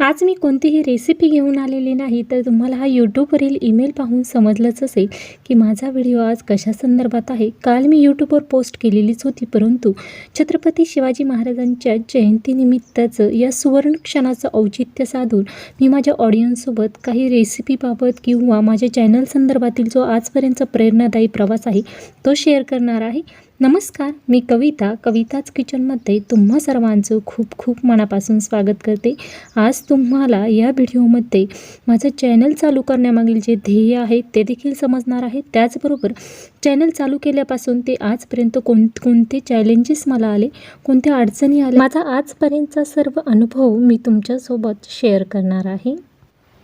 आज मी कोणतीही रेसिपी घेऊन आलेली नाही तर तुम्हाला हा यूट्यूबवरील ईमेल पाहून समजलंच असेल की माझा व्हिडिओ आज कशा संदर्भात आहे. काल मी यूट्यूबवर पोस्ट केलेलीच होती परंतु छत्रपती शिवाजी महाराजांच्या जयंतीनिमित्ताचं या सुवर्ण क्षणाचं औचित्य साधून मी माझ्या ऑडियन्ससोबत काही रेसिपीबाबत किंवा माझ्या चॅनल संदर्भातील जो आजपर्यंतचा प्रेरणादायी प्रवास आहे तो शेअर करणार आहे. नमस्कार मी कविता. कविताच किचनमध्ये तुम्हा सर्वांचं खूप खूप मनापासून स्वागत करते. आज तुम्हाला या व्हिडिओमध्ये माझं चॅनल चालू करण्यामागील जे ध्येय आहे ते देखील समजणार आहे. त्याचबरोबर चॅनल चालू केल्यापासून ते आजपर्यंत कोण कोणते चॅलेंजेस मला आले कोणत्या अडचणी आल्या? माझा आजपर्यंतचा सर्व अनुभव मी तुमच्यासोबत शेअर करणार आहे.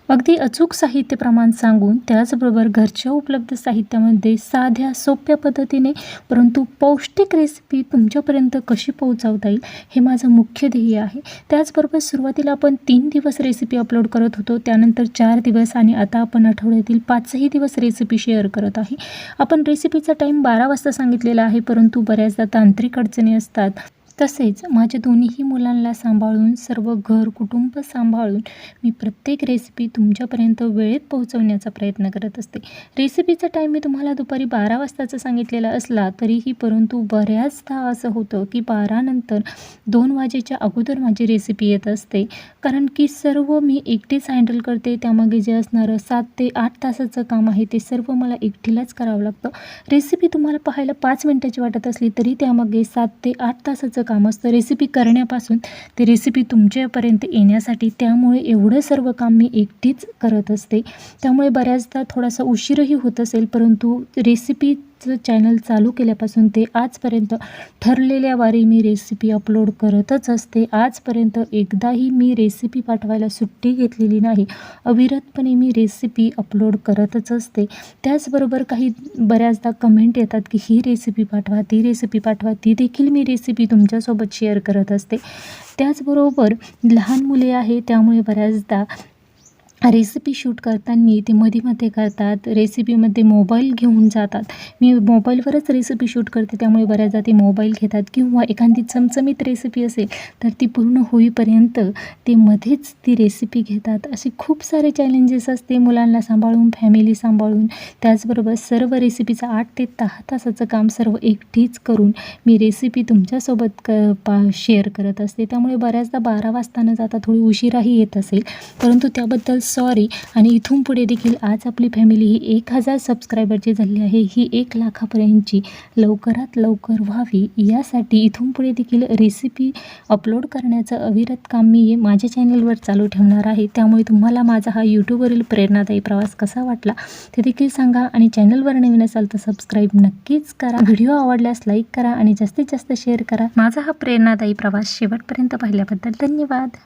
अगदी अचूक साहित्य प्रमाण सांगून त्याचबरोबर घरच्या उपलब्ध साहित्यामध्ये साध्या सोप्या पद्धतीने परंतु पौष्टिक रेसिपी तुमच्यापर्यंत कशी पोहोचवता येईल हे माझं मुख्य ध्येय आहे. त्याचबरोबर सुरुवातीला आपण तीन दिवस रेसिपी अपलोड करत होतो. त्यानंतर चार दिवस आणि आता आपण आठवड्यातील पाचही दिवस रेसिपी शेअर करत आहे. आपण रेसिपीचा टाईम बारा वाजता सांगितलेला आहे परंतु बऱ्याचदा तांत्रिक अडचणी असतात. तसेच माझ्या दोन्हीही मुलांना सांभाळून सर्व घर कुटुंब सांभाळून मी प्रत्येक रेसिपी तुमच्यापर्यंत वेळेत पोहोचवण्याचा प्रयत्न करत असते. रेसिपीचा टाईम मी तुम्हाला दुपारी बारा वाजताचा सांगितलेला असला तरीही परंतु बऱ्याचदा असं होतं की बारानंतर दोन वाजेच्या अगोदर माझी रेसिपी येत असते. कारण की सर्व मी एकटीच हँडल करते त्यामागे जे असणारं सात ते आठ तासाचं काम आहे ते सर्व मला एकटीलाच करावं लागतं. रेसिपी तुम्हाला पाहायला पाच मिनटाची वाटत असली तरी त्यामागे सात ते आठ तासाचं काम असतं. रेसिपी करण्यापासून ते रेसिपी तुमच्यापर्यंत येण्यासाठी त्यामुळे एवढं सर्व काम मी एकटीच करत असते. त्यामुळे बऱ्याचदा थोडासा उशीरही होत असेल परंतु रेसिपी आजचं चॅनल चालू केल्यापासून ते आजपर्यंत ठरलेल्या वारी मी रेसिपी अपलोड करतच असते. आजपर्यंत एकदाही मी रेसिपी पाठवायला सुट्टी घेतलेली नाही. अविरतपणे मी रेसिपी अपलोड करतच असते. त्याचबरोबर काही बऱ्याचदा कमेंट येतात की ही रेसिपी पाठवा ती रेसिपी पाठवा ती देखील मी रेसिपी तुमच्यासोबत शेअर करत असते. त्याचबरोबर लहान मुले आहे त्यामुळे बऱ्याचदा रेसिपी शूट करताना ते मध्ये मध्ये करतात रेसिपीमध्ये मोबाईल घेऊन जातात. मी मोबाईलवरच रेसिपी शूट करते त्यामुळे बऱ्याचदा ते मोबाईल घेतात किंवा एखादी चमचमीत रेसिपी असेल तर ती पूर्ण होईपर्यंत ते मध्येच ती रेसिपी घेतात. असे खूप सारे चॅलेंजेस असते मुलांना सांभाळून फॅमिली सांभाळून. त्याचबरोबर सर्व रेसिपीचं आठ ते दहा तासाचं काम सर्व एकटीच करून मी रेसिपी तुमच्यासोबत क पा शेअर करत असते. त्यामुळे बऱ्याचदा बारा वाजताना जाता थोडी उशिराही येत असेल परंतु त्याबद्दल सॉरी. आणि इथून पुढे देखील आज आपली फॅमिली ही एक हजार सबस्क्रायबरची झाली आहे. ही एक लाखापर्यंतची लवकरात लवकर व्हावी. यासाठी इथून पुढे देखील रेसिपी अपलोड करण्याचं अविरत काम मी माझ्या चॅनलवर चालू ठेवणार आहे. त्यामुळे तुम्हाला माझा हा यूट्यूबवरील प्रेरणादायी प्रवास कसा वाटला ते देखील सांगा आणि चॅनलवर नवीन असाल तर सबस्क्राईब नक्कीच करा. व्हिडिओ आवडल्यास लाईक करा आणि जास्तीत जास्त शेअर करा. माझा हा प्रेरणादायी प्रवास शेवटपर्यंत पाहिल्याबद्दल धन्यवाद.